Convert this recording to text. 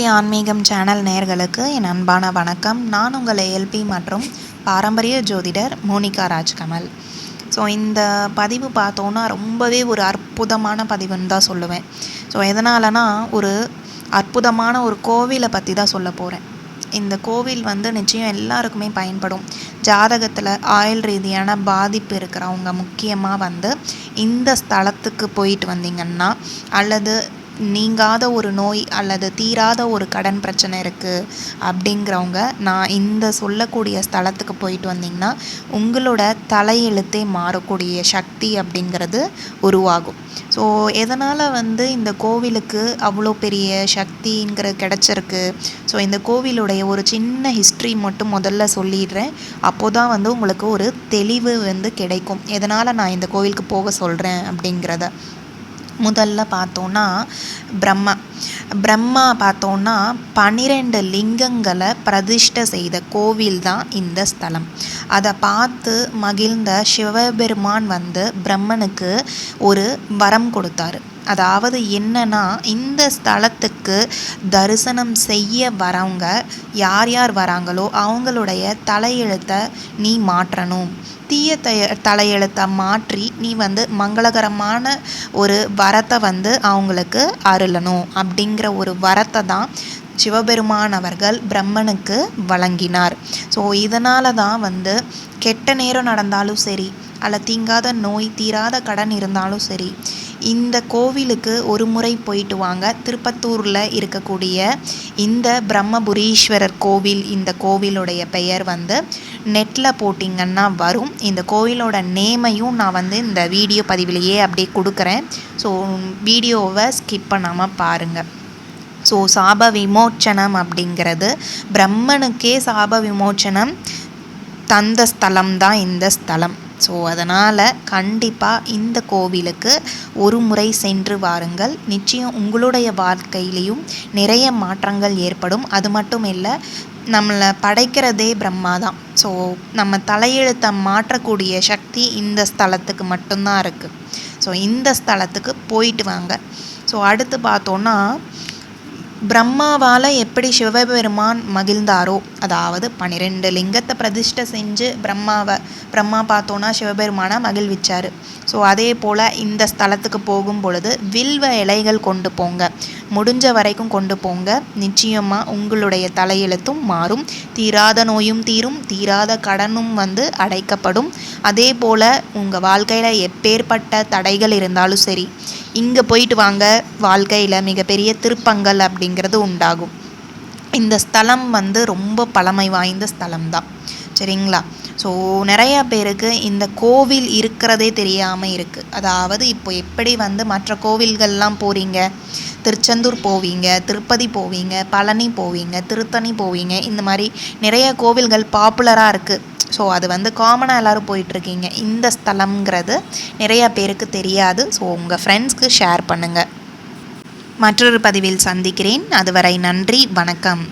LP ஆன்மீகம் channel நேர்களுக்கு என் அன்பான வணக்கம். நான் உங்கள் எல்பி மற்றும் பாரம்பரிய ஜோதிடர் மோனிகா ராஜ்கமல். ஸோ இந்த பதிவு பார்த்தோன்னா ரொம்பவே ஒரு அற்புதமான பதிவுன்னு தான் சொல்லுவேன். ஸோ எதனாலனா ஒரு அற்புதமான ஒரு கோவிலை பற்றி தான் சொல்ல போகிறேன் இந்த கோவில் வந்து நிச்சயம் எல்லாருக்குமே பயன்படும். ஜாதகத்தில் ஆயுள் ரீதியான பாதிப்பு இருக்கிறவங்க முக்கியமாக வந்து இந்த ஸ்தலத்துக்கு போயிட்டு வந்தீங்கன்னா அல்லது நீங்காத ஒரு நோய் அல்லது தீராத ஒரு கடன் பிரச்சனை இருக்குது அப்படிங்கிறவங்க நான் இந்த சொல்லக்கூடிய ஸ்தலத்துக்கு போயிட்டு வந்தீங்கன்னா உங்களோட தலையெழுத்தே மாறக்கூடிய சக்தி அப்படிங்கிறது உருவாகும். ஸோ எதனால் வந்து இந்த கோவிலுக்கு அவ்வளோ பெரிய சக்திங்கிற கிடச்சிருக்கு? ஸோ இந்த கோவிலுடைய ஒரு சின்ன ஹிஸ்ட்ரி மட்டும் முதல்ல சொல்லிடுறேன். அப்போ தான் வந்து உங்களுக்கு ஒரு தெளிவு வந்து கிடைக்கும். எதனால் நான் இந்த கோவிலுக்கு போக சொல்கிறேன் அப்படிங்கிறத. முதல்ல பார்த்தோன்னா பிரம்மா. பிரம்மா பார்த்தோன்னா பன்னிரெண்டு லிங்கங்களை பிரதிஷ்டை செய்த கோவில் தான் இந்த ஸ்தலம். அதை பார்த்து மகிழ்ந்த சிவபெருமான் வந்து பிரம்மனுக்கு ஒரு வரம் கொடுத்தாரு. அதாவது என்னன்னா இந்த ஸ்தலத்துக்கு தரிசனம் செய்ய வரவங்க யார் யார் வராங்களோ அவங்களுடைய தலையெழுத்தை நீ மாற்றணும். தீய தய தலையெழுத்தை மாற்றி நீ வந்து மங்களகரமான ஒரு வரத்தை வந்து அவங்களுக்கு அருளணும் அப்படிங்கிற ஒரு வரத்தை தான் சிவபெருமான் அவர்கள் பிரம்மனுக்கு வழங்கினார். ஸோ இதனால தான் வந்து கெட்ட நேரம் நடந்தாலும் சரி அல்ல தீங்காத நோய் தீராத கடன் இருந்தாலும் சரி இந்த கோவிலுக்கு ஒரு முறை போயிட்டு வாங்க. திருப்பத்தூரில் இருக்கக்கூடிய இந்த பிரம்மபுரீஸ்வரர் கோவில் இந்த கோவிலுடைய பெயர் வந்து நெட்டில் போட்டிங்கன்னா வரும். இந்த கோவிலோட நேமையும் நான் வந்து இந்த வீடியோ பதிவிலேயே அப்படியே கொடுக்குறேன். ஸோ வீடியோவை ஸ்கிப் பண்ணாமல் பாருங்கள் ஸோ சாப விமோச்சனம் அப்படிங்கிறது பிரம்மனுக்கே சாப விமோச்சனம் தந்த ஸ்தலம் தான் இந்த ஸ்தலம். ஸோ அதனால் கண்டிப்பாக இந்த கோவிலுக்கு ஒரு முறை சென்று வாருங்கள். நிச்சயம் உங்களுடைய வாழ்க்கையிலையும் நிறைய மாற்றங்கள் ஏற்படும். அது மட்டும் இல்லை நம்மளை படைக்கிறதே பிரம்மா தான் ஸோ நம்ம தலையெழுத்தை மாற்றக்கூடிய சக்தி இந்த ஸ்தலத்துக்கு மட்டும்தான் இருக்குது ஸோ இந்த ஸ்தலத்துக்கு போயிட்டு வாங்க. ஸோ அடுத்து பார்த்தோன்னா பிரம்மாவால் எப்படி சிவபெருமான் மகிழ்ந்தாரோ அதாவது பன்னிரெண்டு லிங்கத்தை பிரதிஷ்டை செஞ்சு பிரம்மாவை பிரம்மா பார்த்தோன்னா சிவபெருமானை மகிழ்விச்சார். ஸோ அதே போல் இந்த ஸ்தலத்துக்கு போகும் பொழுது வில்வ இலைகள் கொண்டு போங்க. முடிஞ்ச வரைக்கும் கொண்டு போங்க. நிச்சயமாக உங்களுடைய தலையெழுத்தும் மாறும். தீராத நோயும் தீரும். தீராத கடனும் வந்து அடைக்கப்படும். அதே போல் உங்கள் வாழ்க்கையில் எப்பேற்பட்ட தடைகள் இருந்தாலும் சரி இங்கே போயிட்டு வாங்க. வாழ்க்கையில் மிகப்பெரிய திருப்பங்கள் அப்படிங்கிறது உண்டாகும். இந்த ஸ்தலம் வந்து ரொம்ப பழமை வாய்ந்த ஸ்தலம் தான் சரிங்களா? ஸோ நிறையா பேருக்கு இந்த கோவில் இருக்கிறதே தெரியாமல் இருக்குது அதாவது இப்போ எப்படி வந்து மற்ற கோவில்கள்லாம் போகிறீங்க திருச்செந்தூர் போவீங்க திருப்பதி போவீங்க பழனி போவீங்க திருத்தணி போவீங்க. இந்த மாதிரி நிறைய கோவில்கள் பாப்புலராக இருக்குது ஸோ அது வந்து காமனாக எல்லோரும் போயிட்டுருக்கீங்க. இந்த ஸ்தலம்ங்கிறது நிறையா பேருக்கு தெரியாது. ஸோ உங்கள் ஃப்ரெண்ட்ஸ்க்கு ஷேர் பண்ணுங்கள் மற்றொரு பதிவில் சந்திக்கிறேன். அதுவரை நன்றி. வணக்கம்.